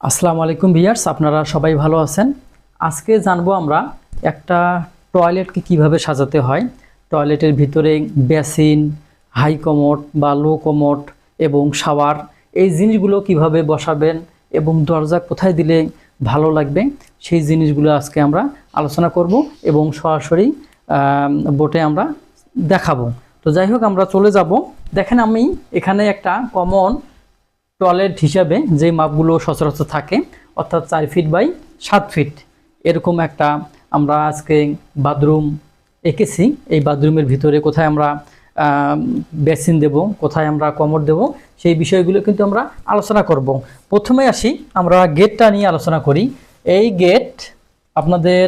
আসসালামু আলাইকুম ভিয়ার্স, আপনারা সবাই ভালো আছেন? আজকে জানব আমরা একটা টয়লেটকে কীভাবে সাজাতে হয়। টয়লেটের ভিতরে বেসিন, হাই কমোড বা লো কমোড এবং শাওয়ার, এই জিনিসগুলো কীভাবে বসাবেন এবং দরজা কোথায় দিলে ভালো লাগবে, সেই জিনিসগুলো আজকে আমরা আলোচনা করব এবং সরাসরি বোটে আমরা দেখাবো। তো যাই হোক, আমরা চলে যাব। দেখেন আমি এখানে একটা কমন টয়লেট হিসাবে যে মাপগুলো সচরাচর থাকে, অর্থাৎ চার ফিট বাই সাত ফিট এরকম একটা আমরা আজকে বাথরুম এঁকেছি। এই বাথরুমের ভিতরে কোথায় আমরা বেসিন দেব, কোথায় আমরা কমর দেব, সেই বিষয়গুলো কিন্তু আমরা আলোচনা করব। প্রথমে আসি, আমরা গেটটা নিয়ে আলোচনা করি। এই গেট আপনাদের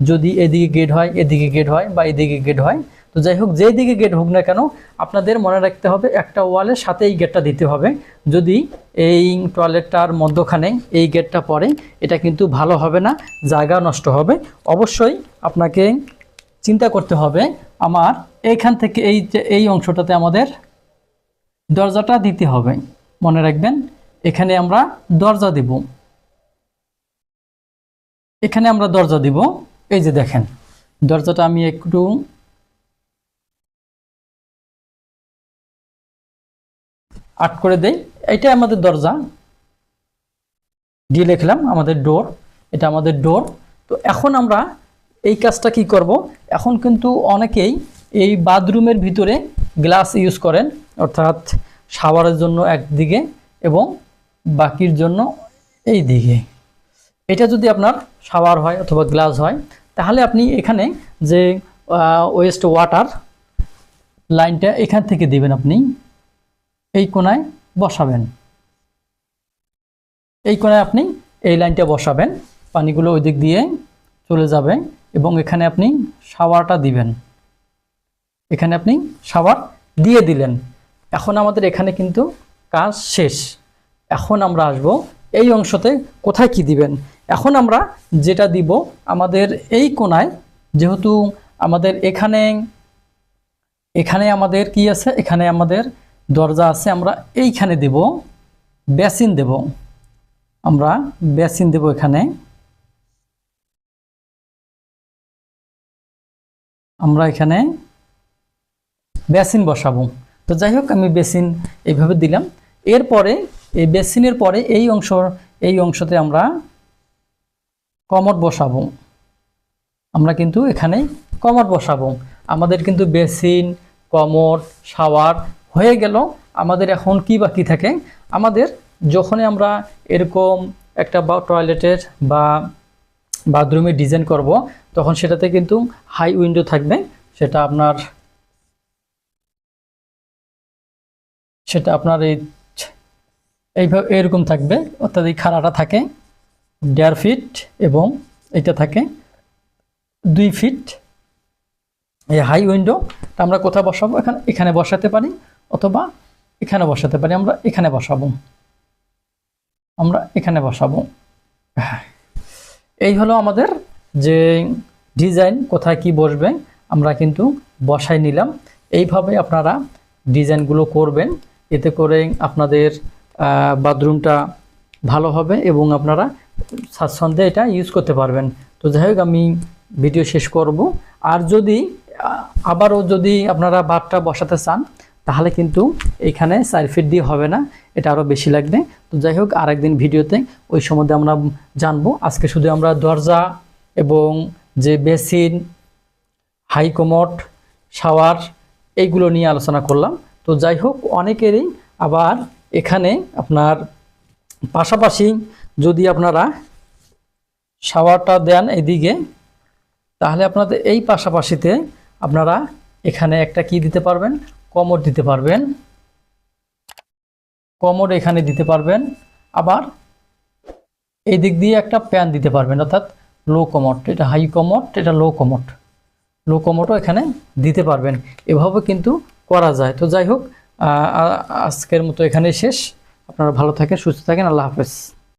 যদি এদিকে গেট হয়, এদিকে গেট হয় বা এদিকে গেট হয় তো যাই হোক, যেই দিকে গেট হোক না কেন, আপনাদের মনে রাখতে হবে একটা ওয়ালের সাথে এই গেটটা দিতে হবে। যদি এই টয়লেটটার মধ্যখানে এই গেটটা পড়ে, এটা কিন্তু ভালো হবে না, জায়গা নষ্ট হবে। অবশ্যই আপনাকে চিন্তা করতে হবে, আমার এইখান থেকে এই এই অংশটাতে আমাদের দরজাটা দিতে হবে। মনে রাখবেন, এখানে আমরা দরজা দেব। এখানে আমরা দরজা দিব। এই যে দেখেন, দরজাটা আমি একটু আট করে দেই। এটা আমাদের দরজা। দিয়ে লিখলাম আমাদের ডোর এটা আমাদের ডোর তো এখন আমরা এই কাজটা কি করব? এখন কিন্তু অনেকেই এই বাথরুমের ভিতরে গ্লাস ইউজ করেন, অর্থাৎ শাওয়ারের জন্য একদিকে এবং বাকির জন্য এই দিকে এটা যদি আপনার শাওয়ার হয় অথবা গ্লাস হয়, তাহলে আপনি এখানে যে ওয়েস্ট ওয়াটার লাইনটা এখান থেকে দিবেন আপনি। এই কোনায় বসাবেন। এই কোনায় আপনি এই লাইনটা বসাবেন। পানিগুলো ওই দিক দিয়ে চলে যাবে এবং এখানে আপনি শাওয়ারটা দিবেন। এখানে আপনি শাওয়ার দিয়ে দিলেন। এখন আমাদের এখানে কিন্তু কাজ শেষ। এখন আমরা আসব এই অংশতে কোথায় কি দিবেন? এখন আমরা যেটা দিব আমাদের এই কোনায় যেহেতু আমাদের এখানে এখানে আমাদের কি আছে? এখানে আমাদের দরজা আছে, আমরা এইখানে দেব, বেসিন দেব। আমরা বেসিন দেব এখানে। আমরা এখানে বেসিন বসাবো। তো যাই হোক, আমি বেসিন এইভাবে দিলাম। এরপরে, এই বেসিনের পরে এই অংশ, এই অংশতে আমরা কমট বসাবো। আমরা কিন্তু এখানে কমট বসাবো। আমাদের কিন্তু বেসিন, কমট, শাওয়ার হয়ে গেল, আমাদের এখন কি বাকি থাকে? আমাদের যখনই আমরা এরকম একটা বা টয়লেটের বা বাথরুমে ডিজাইন করব, তখন সেটাতে কিন্তু হাই উইন্ডো থাকবে, সেটা আপনার সেটা আপনার এই এইভাবে এরকম থাকবে, অর্থাৎ এই খাড়াটা থাকে, দেড় ফিট এবং এটা থাকে দুই ফিট এই হাই উইন্ডো আমরা কোথায় বসাবো? এখানে এখানে বসাতে পারি। অথবা এখানে বসাতে পারি, আমরা এখানে বসাবো। আমরা এখানে বসাবো। এই হলো আমাদের যে ডিজাইন, কোথায় কি বসবে, আমরা কিন্তু বসাই নিলাম। এইভাবে আপনারা ডিজাইনগুলো করবেন, এতে করে আপনাদের বাথরুমটা ভালো হবে এবং আপনারা স্বাচ্ছন্দ্যে এটা ইউজ করতে পারবেন। তো যাই হোক, আমি ভিডিও শেষ করব। আর যদি আবারও যদি আপনারা বাথটা বসাতে চান তাহলে কিন্তু এখানে চার ফিট দিয়ে হবে না, এটা আরও বেশি লাগবে। তো যাই হোক, আরেকদিন ভিডিওতে ওই সম্বন্ধে আমরা জানব। আজকে শুধু আমরা দরজা এবং যে বেসিন, হাই কমোড, শাওয়ার, এইগুলো নিয়ে আলোচনা করলাম। তো যাই হোক, অনেকেরই আবার এখানে আপনার পাশাপাশি যদি আপনারা শাওয়ারটা দেন এদিকে, তাহলে আপনাদের এই পাশাপাশিতে আপনারা এখানে একটা কি দিতে পারবেন? কমর দিতে পারবেন। কমর এখানে দিতে পারবেন। আবার এই দিক দিয়ে একটা প্যান দিতে পারবেন, অর্থাৎ লো কমট এটা হাই কমট এটা লো কমট লো কমটও এখানে দিতে পারবেন। এভাবে কিন্তু করা যায়। তো যাই হোক আজকের মতো এখানে শেষ। আপনারা ভালো থাকেন, সুস্থ থাকেন। আল্লাহ হাফেজ।